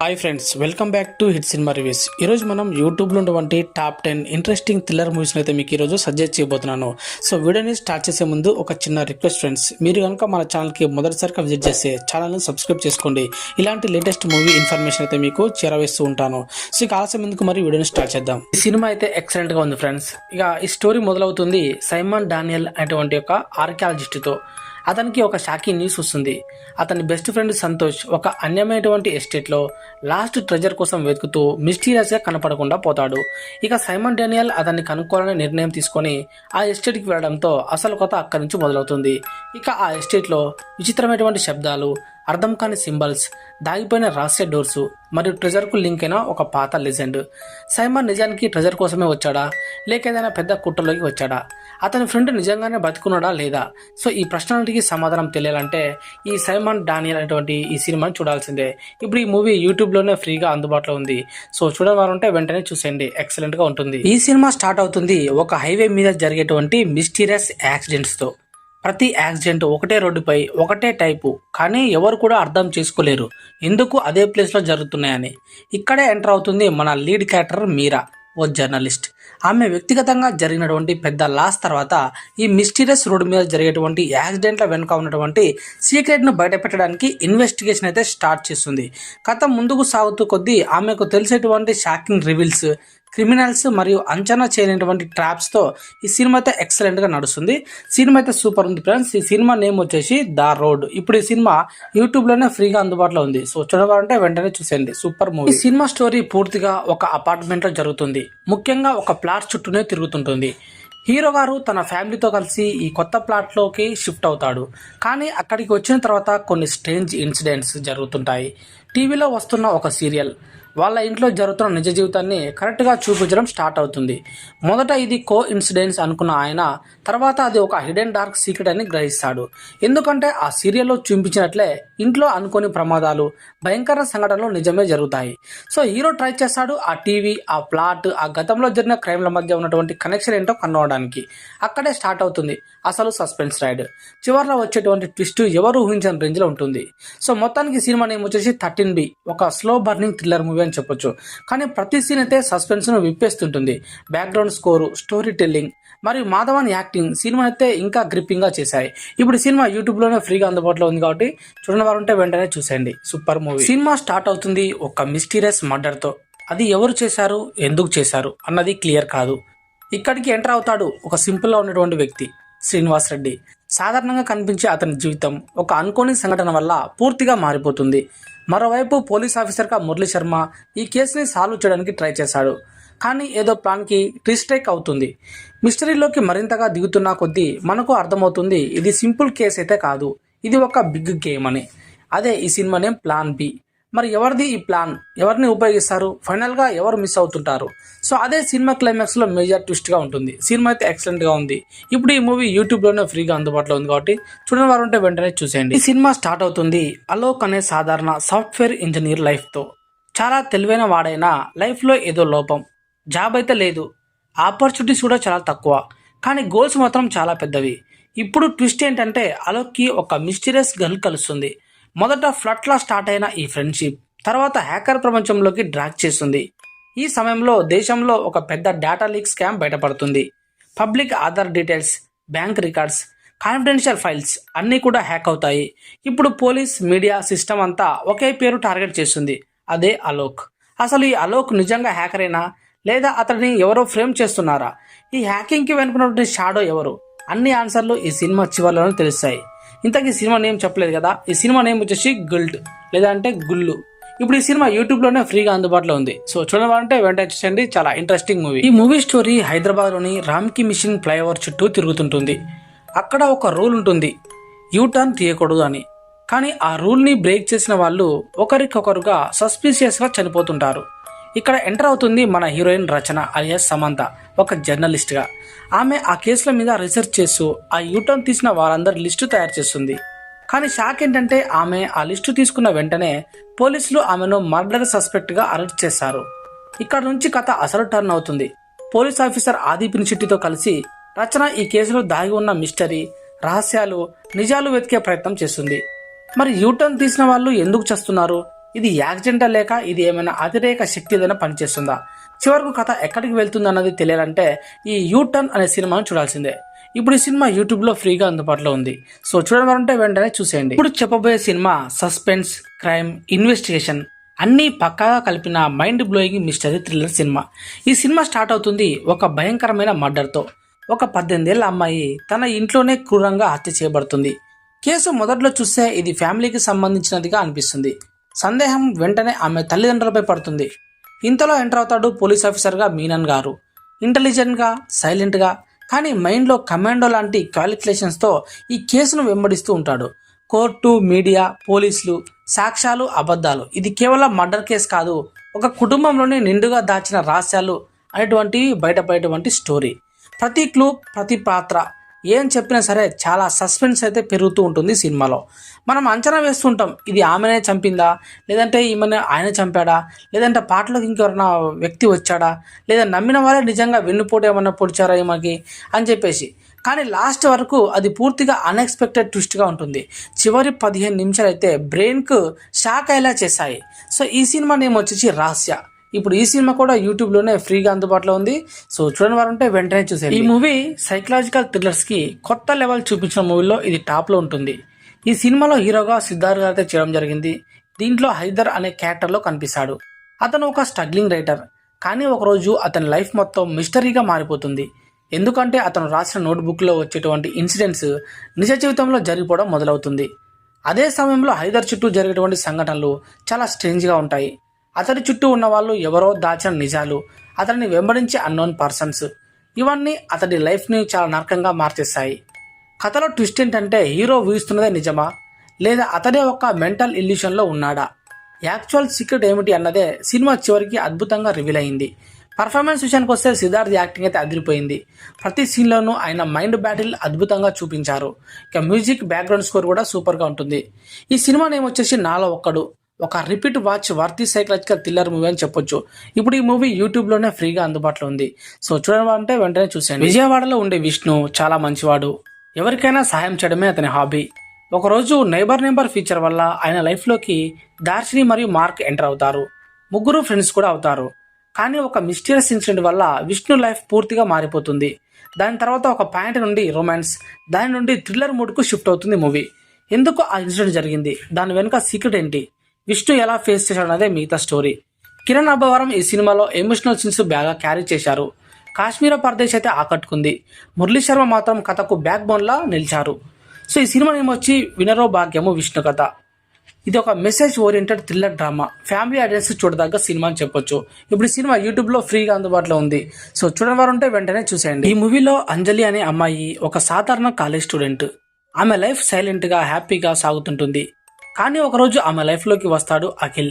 Hi friends welcome back to hit cinema reviews ఈరోజు మనం యూట్యూబ్లో ఉన్నటువంటి టాప్ టెన్ ఇంట్రెస్టింగ్ థ్రిల్లర్ మూవీస్ని అయితే మీకు ఈరోజు సజెస్ట్ చేయబోతున్నాను. సో వీడియోని స్టార్ట్ చేసే ముందు ఒక చిన్న రిక్వెస్ట్ ఫ్రెండ్స్ మీరు కనుక మన ఛానల్కి మొదటిసారిగా విజిట్ చేస్తే ఛానల్ని సబ్స్క్రైబ్ చేసుకోండి. ఇలాంటి లేటెస్ట్ మూవీ ఇన్ఫర్మేషన్ అయితే మీకు చేరవేస్తూ ఉంటాను. సో ఇక ఆలస్యం ఎందుకు మరి వీడియోని స్టార్ట్ చేద్దాం. ఈ సినిమా అయితే ఎక్సలెంట్గా ఉంది ఫ్రెండ్స్ ఇక ఈ స్టోరీ మొదలవుతుంది సైమన్ డానియల్ అనేటువంటి ఒక ఆర్కియాలజిస్ట్తో. అతనికి ఒక షాకింగ్ న్యూస్ వస్తుంది. అతని బెస్ట్ ఫ్రెండ్ సంతోష్ ఒక అన్యమైనటువంటి ఎస్టేట్లో లాస్ట్ ట్రెజర్ కోసం వెతుకుతూ మిస్టీరియస్గా కనపడకుండా పోతాడు. ఇక సైమన్ డేనియల్ అతన్ని కనుక్కోవాలనే నిర్ణయం తీసుకొని ఆ ఎస్టేట్కి వెళ్ళడంతో అసలు కథ అక్కడి నుంచి మొదలవుతుంది. ఇక ఆ ఎస్టేట్లో విచిత్రమైనటువంటి శబ్దాలు అర్థం కాని సింబల్స్ దాగిపోయిన రహస్య డోర్స్ మరియు ట్రెజర్కు లింక్ అయిన ఒక పాత లెజెండ్. సైమన్ నిజానికి ట్రెజర్ కోసమే వచ్చాడా? లేక ఏదైనా పెద్ద కుట్రలోకి వచ్చాడా? అతని ఫ్రెండ్ నిజంగానే బతుకున్నాడా లేదా? సో ఈ ప్రశ్నలకి సమాధానం తెలియాలంటే ఈ సైమన్ డానియల్ అనేటువంటి ఈ సినిమాని చూడాల్సిందే. ఇప్పుడు ఈ మూవీ యూట్యూబ్లోనే ఫ్రీగా అందుబాటులో ఉంది. సో చూడవాలంటే వెంటనే చూసేయండి. ఎక్సలెంట్గా ఉంటుంది. ఈ సినిమా స్టార్ట్ అవుతుంది ఒక హైవే మీద జరిగేటువంటి మిస్టీరియస్ యాక్సిడెంట్స్తో. ప్రతి యాక్సిడెంట్ ఒకటే రోడ్డుపై ఒకటే టైపు. కానీ ఎవరు కూడా అర్థం చేసుకోలేరు. ఎందుకు అదే ప్లేస్లో జరుగుతున్నాయని. ఇక్కడే ఎంటర్ అవుతుంది మన లీడ్ క్యారెక్టర్ మీరా ఓ జర్నలిస్ట్. ఆమె వ్యక్తిగతంగా జరిగినటువంటి పెద్ద లాస్ తర్వాత ఈ మిస్టీరియస్ రోడ్డు మీద జరిగేటువంటి యాక్సిడెంట్ల వెనుక ఉన్నటువంటి సీక్రెట్ను బయటపెట్టడానికి ఇన్వెస్టిగేషన్ అయితే స్టార్ట్ చేస్తుంది. కథ ముందుకు సాగుతూ కొద్దీ ఆమెకు తెలిసేటువంటి షాకింగ్ రివీల్స్ క్రిమినల్స్ మరియు అంచనా చేయనటువంటి ట్రాప్స్తో ఈ సినిమా అయితే ఎక్సలెంట్గా నడుస్తుంది. సినిమా అయితే సూపర్ ఉంది ఫ్రెండ్స్ ఈ సినిమా నేమ్ వచ్చేసి ద రోడ్. ఇప్పుడు ఈ సినిమా యూట్యూబ్లోనే ఫ్రీగా అందుబాటులో ఉంది. సో చూడవాలంటే వెంటనే చూసేయండి. సూపర్ మూవీ ఈ సినిమా స్టోరీ పూర్తిగా ఒక అపార్ట్మెంట్లో జరుగుతుంది. ముఖ్యంగా ఒక ప్లాట్ చుట్టూనే తిరుగుతుంటుంది. హీరో గారు తన ఫ్యామిలీతో కలిసి ఈ కొత్త ప్లాట్లోకి షిఫ్ట్ అవుతాడు. కానీ అక్కడికి వచ్చిన తర్వాత కొన్ని స్ట్రేంజ్ ఇన్సిడెంట్స్ జరుగుతుంటాయి. టీవీలో వస్తున్న ఒక సీరియల్ వాళ్ళ ఇంట్లో జరుగుతున్న నిజ జీవితాన్ని కరెక్ట్గా చూపించడం స్టార్ట్ అవుతుంది. మొదట ఇది కో ఇన్సిడెన్స్ అనుకున్న ఆయన తర్వాత అది ఒక హిడెన్ డార్క్ సీక్రెట్ అని గ్రహిస్తాడు. ఎందుకంటే ఆ సీరియల్లో చూపించినట్లే ఇంట్లో అనుకోని ప్రమాదాలు భయంకర సంఘటనలు నిజమే జరుగుతాయి. సో హీరో ట్రై చేస్తాడు ఆ టీవీ ఆ ప్లాట్ ఆ గతంలో జరిగిన క్రైమ్ల మధ్య ఉన్నటువంటి కనెక్షన్ ఏంటో కనుగొనడానికి అక్కడే స్టార్ట్ అవుతుంది. అసలు సస్పెన్స్ రైడ్ చివరిలో వచ్చేటువంటి ట్విస్ట్ ఎవరు ఊహించని రేంజ్లో ఉంటుంది. సో మొత్తానికి సినిమా నేమ్ వచ్చేసి థర్టీన్ బి ఒక స్లో బర్నింగ్ థ్రిల్లర్ మూవీ అని చెప్పొచ్చు. కానీ ప్రతి సీన్ అయితే సస్పెన్స్ను విప్పేస్తుంటుంది. బ్యాక్గ్రౌండ్ స్కోరు స్టోరీ టెల్లింగ్ మరియు మాధవన్ యాక్టింగ్ సినిమా అయితే ఇంకా గ్రిప్పింగ్గా చేశాయి. ఇప్పుడు సినిమా యూట్యూబ్లోనే ఫ్రీగా అందుబాటులో ఉంది కాబట్టి చూడని వారు ఉంటే వెంటనే చూసేయండి. సూపర్ మూవీ సినిమా స్టార్ట్ అవుతుంది ఒక మిస్టీరియస్ మర్డర్తో అది ఎవరు చేశారు? ఎందుకు చేశారు? అన్నది క్లియర్ కాదు. ఇక్కడికి ఎంటర్ అవుతాడు ఒక సింపుల్గా ఉన్నటువంటి వ్యక్తి శ్రీనివాస్ రెడ్డి. సాధారణంగా కనిపించే అతని జీవితం ఒక అనుకోని సంఘటన వల్ల పూర్తిగా మారిపోతుంది. మరోవైపు పోలీస్ ఆఫీసర్గా మురళీ శర్మ ఈ కేసుని సాల్వ్ చేయడానికి ట్రై చేశాడు. కానీ ఏదో ప్లాన్కి రిస్ట్రైక్ అవుతుంది. మిస్టరీలోకి మరింతగా దిగుతున్న కొద్దీ మనకు అర్థమవుతుంది ఇది సింపుల్ కేసు అయితే కాదు. ఇది ఒక బిగ్ గేమ్ అని. అదే ఈ సినిమా నేమ్ ప్లాన్ బి. మరి ఎవరిది ఈ ప్లాన్ ఎవరిని ఉపయోగిస్తారు? ఫైనల్గా ఎవరు మిస్ అవుతుంటారు? సో అదే సినిమా క్లైమాక్స్లో మేజర్ ట్విస్ట్గా ఉంటుంది. సినిమా అయితే ఎక్సలెంట్గా ఉంది. ఇప్పుడు ఈ మూవీ యూట్యూబ్లోనే ఫ్రీగా అందుబాటులో ఉంది కాబట్టి చూడని వారు ఉంటే వెంటనే చూసేయండి. ఈ సినిమా స్టార్ట్ అవుతుంది. అలోక్ అనే సాధారణ సాఫ్ట్వేర్ ఇంజనీర్ లైఫ్తో చాలా తెలివైన వాడైన లైఫ్లో ఏదో లోపం. జాబ్ అయితే లేదు. ఆపర్చునిటీస్ కూడా చాలా తక్కువ. కానీ గోల్స్ మాత్రం చాలా పెద్దవి. ఇప్పుడు ట్విస్ట్ ఏంటంటే అలోక్కి ఒక మిస్టీరియస్ గర్ల్ కలుస్తుంది. మొదట ఫ్లట్లా స్టార్ట్ అయిన ఈ ఫ్రెండ్షిప్ తర్వాత హ్యాకర్ ప్రపంచంలోకి డ్రాక్ చేస్తుంది. ఈ సమయంలో దేశంలో ఒక పెద్ద డేటా లీక్ స్కామ్ బయటపడుతుంది. Public Aadhaar details bank records confidential files అన్నీ కూడా హ్యాక్ అవుతాయి. ఇప్పుడు పోలీస్ మీడియా సిస్టమ్ అంతా ఒకే పేరు టార్గెట్ చేస్తుంది. అదే అలోక్. అసలు ఈ అలోక్ నిజంగా హ్యాకరేనా లేదా అతడిని ఎవరో ఫ్రేమ్ చేస్తున్నారా? ఈ హ్యాకింగ్కి వెనుకున్నటువంటి షాడో ఎవరు? అన్ని ఆన్సర్లు ఈ సినిమా చివరిలోనే తెలుస్తాయి. ఇంతకీ సినిమా నేమ్ చెప్పలేదు కదా? ఈ సినిమా నేమ్ వచ్చేసి గుల్డ్ లేదా అంటే గుల్లు. ఇప్పుడు ఈ సినిమా యూట్యూబ్లోనే ఫ్రీగా అందుబాటులో ఉంది. సో చూడాలంటే వెంటనే చూసండి చాలా ఇంట్రెస్టింగ్ మూవీ ఈ మూవీ స్టోరీ హైదరాబాద్లోని రామ్కి మిషన్ ఫ్లైఓవర్ చుట్టూ తిరుగుతుంటుంది. అక్కడ ఒక రూల్ ఉంటుంది. యూ టర్న్ తీయకూడదు అని. కానీ ఆ రూల్ని బ్రేక్ చేసిన వాళ్ళు ఒకరికొకరుగా సస్పీషియస్గా చనిపోతుంటారు. ఇక్కడ ఎంటర్ అవుతుంది మన హీరోయిన్ రచన అలియాస్ సమంత ఒక జర్నలిస్ట్గా. ఆమె ఆ కేసుల మీద రీసెర్చ్ చేస్తూ ఆ యూటర్న్ తీసిన వారందరి లిస్టు తయారు చేస్తుంది. కానీ షాక్ ఏంటంటే ఆమె ఆ లిస్టు తీసుకున్న వెంటనే పోలీసులు ఆమెను మర్డర్ సస్పెక్ట్గా అరెస్ట్ చేశారు. ఇక్కడ నుంచి కథ అసలు టర్న్ అవుతుంది. పోలీస్ ఆఫీసర్ ఆది పినిశెట్టితో కలిసి రచన ఈ కేసులో దాగి ఉన్న మిస్టరీ రహస్యాలు నిజాలు వెతికే ప్రయత్నం చేస్తుంది. మరి యూటర్న్ తీసిన వాళ్ళు ఎందుకు చేస్తున్నారు? ఇది యాక్సిడెంటల్ లేక ఇది ఏమైనా అతిరేక శక్తి ఏదైనా పనిచేస్తుందా? చివరకు కథ ఎక్కడికి వెళ్తుంది అన్నది తెలియాలంటే ఈ యూ టర్న్ అనే సినిమాను చూడాల్సిందే. ఇప్పుడు ఈ సినిమా యూట్యూబ్లో ఫ్రీగా అందుబాటులో ఉంది. సో చూడవాలంటే వెంటనే చూసేయండి. ఇప్పుడు చెప్పబోయే సినిమా సస్పెన్స్ క్రైమ్ ఇన్వెస్టిగేషన్ అన్నీ పక్కాగా కలిపిన mind blowing mystery thriller cinema. ఈ సినిమా స్టార్ట్ అవుతుంది ఒక భయంకరమైన మర్డర్తో. ఒక పద్దెనిమిదేళ్ళ అమ్మాయి తన ఇంట్లోనే క్రూరంగా హత్య చేయబడుతుంది. కేసు మొదట్లో చూస్తే ఇది ఫ్యామిలీకి సంబంధించినదిగా అనిపిస్తుంది. సందేహం వెంటనే ఆమె తల్లిదండ్రులపై పడుతుంది. ఇంతలో ఎంటర్ అవుతాడు పోలీస్ ఆఫీసర్గా మీనన్ గారు. ఇంటెలిజెంట్గా సైలెంట్గా కానీ మైండ్లో కమాండో లాంటి క్యాలిక్యులేషన్స్తో ఈ కేసును వెంబడిస్తూ ఉంటాడు. కోర్టు మీడియా పోలీసులు సాక్ష్యాలు అబద్ధాలు. ఇది కేవలం మర్డర్ కేసు కాదు ఒక కుటుంబంలోనే నిండుగా దాచిన రహస్యాలు అనేటువంటివి బయటపడేటువంటి స్టోరీ. ప్రతి క్లూ ప్రతి పాత్ర ఏం చెప్పినా సరే చాలా సస్పెన్స్ అయితే పెరుగుతూ ఉంటుంది సినిమాలో. మనం అంచనా వేస్తుంటాం ఇది ఆమెనే చంపిందా? లేదంటే ఈమెనే ఆయన చంపాడా? లేదంటే పాటలోకి ఇంకెవరైనా వ్యక్తి వచ్చాడా? లేదా నమ్మిన వాళ్ళే నిజంగా వెన్నుపోటు ఏమన్నా పొడిచారా ఈమెకి? అని చెప్పేసి. కానీ లాస్ట్ వరకు అది పూర్తిగా అన్ఎక్స్పెక్టెడ్ ట్విస్ట్గా ఉంటుంది. చివరి పదిహేను నిమిషాలు అయితే బ్రెయిన్కు షాక్ అయ్యేలా చేశాయి. సో ఈ సినిమా నేమ్ వచ్చేసి రహస్య. ఇప్పుడు ఈ సినిమా కూడా యూట్యూబ్లోనే ఫ్రీగా అందుబాటులో ఉంది. సో చూడని వారు ఉంటే వెంటనే చూసేది ఈ మూవీ సైకలాజికల్ థ్రిల్లర్స్కి కొత్త లెవెల్ చూపించిన మూవీలో ఇది టాప్లో ఉంటుంది. ఈ సినిమాలో హీరోగా సిద్ధార్థ్ గారితో చేయడం జరిగింది. దీంట్లో హైదర్ అనే క్యారెక్టర్లో కనిపిస్తాడు. అతను ఒక స్ట్రగ్లింగ్ రైటర్ కానీ ఒకరోజు అతని లైఫ్ మొత్తం మిస్టరీగా మారిపోతుంది. ఎందుకంటే అతను రాసిన నోట్బుక్లో వచ్చేటువంటి ఇన్సిడెంట్స్ నిజ జీవితంలో జరిగిపోవడం మొదలవుతుంది. అదే సమయంలో హైదర్ చుట్టూ జరిగేటువంటి సంఘటనలు చాలా స్ట్రేంజ్గా ఉంటాయి. అతని చుట్టూ ఉన్నవాళ్ళు ఎవరో దాచిన నిజాలు అతన్ని వెంబడించే అన్నోన్ పర్సన్స్ ఇవన్నీ అతడి లైఫ్ని చాలా నరకంగా మార్చేస్తాయి. కథలో ట్విస్ట్ ఏంటంటే హీరో ఊహిస్తున్నదే నిజమా? లేదా అతడే ఒక మెంటల్ ఇల్యూషన్లో ఉన్నాడా? యాక్చువల్ సీక్రెట్ ఏమిటి అన్నదే సినిమా చివరికి అద్భుతంగా రివీల్ అయింది. పర్ఫార్మెన్స్ విషయానికి వస్తే సిద్ధార్థ్ యాక్టింగ్ అయితే అదిరిపోయింది. ప్రతి సీన్లోనూ ఆయన మైండ్ బ్యాటిల్ అద్భుతంగా చూపించారు. ఇక మ్యూజిక్ బ్యాక్గ్రౌండ్ స్కోర్ కూడా సూపర్గా ఉంటుంది. ఈ సినిమా నేమ్ వచ్చేసి నాలో ఒక్కడు. ఒక repeat watch worthy psychological thriller movie అని చెప్పొచ్చు. ఇప్పుడు ఈ మూవీ యూట్యూబ్లోనే ఫ్రీగా అందుబాటులో ఉంది. సో చూడాలంటే వెంటనే చూసాను విజయవాడలో ఉండే విష్ణు చాలా మంచివాడు. ఎవరికైనా సహాయం చేయడమే అతని హాబీ. ఒకరోజు నైబర్ నెంబర్ ఫీచర్ వల్ల ఆయన లైఫ్లోకి దార్శిని మరియు మార్క్ ఎంటర్ అవుతారు. ముగ్గురు ఫ్రెండ్స్ కూడా అవుతారు. కానీ ఒక మిస్టీరియస్ ఇన్సిడెంట్ వల్ల విష్ణు లైఫ్ పూర్తిగా మారిపోతుంది. దాని తర్వాత ఒక పాయింట్ నుండి రొమాన్స్ దాని నుండి థ్రిల్లర్ మూడ్కు షిఫ్ట్ అవుతుంది మూవీ. ఎందుకు ఆ ఇన్సిడెంట్ జరిగింది? దాని వెనుక సీక్రెట్ ఏంటి? విష్ణు ఎలా ఫేస్ చేశాడు అన్నదే మిగతా స్టోరీ కిరణ్ అబ్బవరం ఈ సినిమాలో ఎమోషనల్ సీన్స్ బాగా క్యారీ చేశారు. కాశ్మీర పరదేశ్ అయితే ఆకట్టుకుంది. మురళీ శర్మ మాత్రం కథకు బ్యాక్ బోన్లా నిలిచారు. సో ఈ సినిమా నేమ్ వచ్చి వినరో భాగ్యము విష్ణు కథ. ఇది ఒక message oriented thriller drama family audience చూడదగ్గ సినిమా అని చెప్పొచ్చు. ఇప్పుడు ఈ సినిమా యూట్యూబ్లో ఫ్రీగా అందుబాటులో ఉంది. సో చూడని వారు ఉంటే వెంటనే చూసేయండి. ఈ మూవీలో అంజలి అనే అమ్మాయి ఒక సాధారణ కాలేజ్ స్టూడెంట్ ఆమె లైఫ్ సైలెంట్గా హ్యాపీగా సాగుతుంటుంది. కానీ ఒకరోజు ఆమె లైఫ్లోకి వస్తాడు అఖిల్.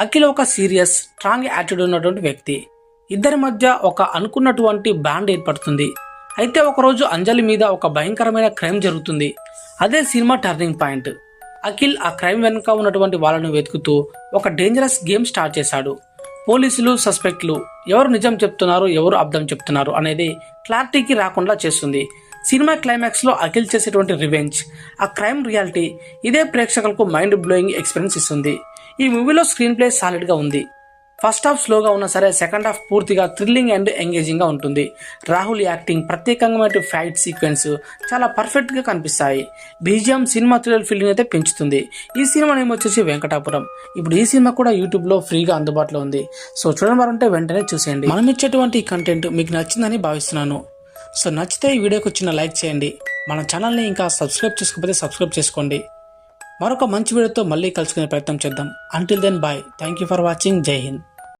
అఖిల్ ఒక సీరియస్ స్ట్రాంగ్ యాటిట్యూడ్ ఉన్నటువంటి వ్యక్తి. ఇద్దరి మధ్య ఒక అనుకున్నటువంటి బ్యాండ్ ఏర్పడుతుంది. అయితే ఒకరోజు అంజలి మీద ఒక భయంకరమైన క్రైమ్ జరుగుతుంది. అదే సినిమా టర్నింగ్ పాయింట్ అఖిల్ ఆ క్రైమ్ వెనుక ఉన్నటువంటి వాళ్ళను వెతుకుతూ ఒక డేంజరస్ గేమ్ స్టార్ట్ చేశాడు. పోలీసులు సస్పెక్ట్లు ఎవరు నిజం చెప్తున్నారు ఎవరు అబద్ధం చెప్తున్నారు అనేది క్లారిటీకి రాకుండా చేస్తుంది. సినిమా క్లైమాక్స్లో అఖిల్ చేసేటువంటి రివెంజ్ ఆ క్రైమ్ రియాలిటీ ఇదే ప్రేక్షకులకు మైండ్ బ్లోయింగ్ ఎక్స్పీరియన్స్ ఇస్తుంది. ఈ మూవీలో స్క్రీన్ ప్లే సాలిడ్గా ఉంది. ఫస్ట్ హాఫ్ స్లోగా ఉన్నా సరే సెకండ్ హాఫ్ పూర్తిగా థ్రిల్లింగ్ అండ్ ఎంగేజింగ్గా ఉంటుంది. రాహుల్ యాక్టింగ్ ప్రత్యేకంగా ఫైట్ సీక్వెన్స్ చాలా పర్ఫెక్ట్గా కనిపిస్తాయి. బీజిఎం సినిమా థ్రిల్లర్ ఫీలింగ్ అయితే పెంచుతుంది. ఈ సినిమా నేమ్ వచ్చేసి వెంకటాపురం. ఇప్పుడు ఈ సినిమా కూడా యూట్యూబ్లో ఫ్రీగా అందుబాటులో ఉంది. సో చూడడం వారంటే వెంటనే చూసేయండి. మనం ఇచ్చేటువంటి కంటెంట్ మీకు నచ్చిందని భావిస్తున్నాను. సో నచ్చితే ఈ వీడియోకి వచ్చిన లైక్ చేయండి. మన ఛానల్ని ఇంకా సబ్స్క్రైబ్ చేసుకోకపోతే సబ్స్క్రైబ్ చేసుకోండి. మరొక మంచి వీడియోతో మళ్ళీ కలుసుకునే ప్రయత్నం చేద్దాం. Until then bye thank you for watching Jai Hind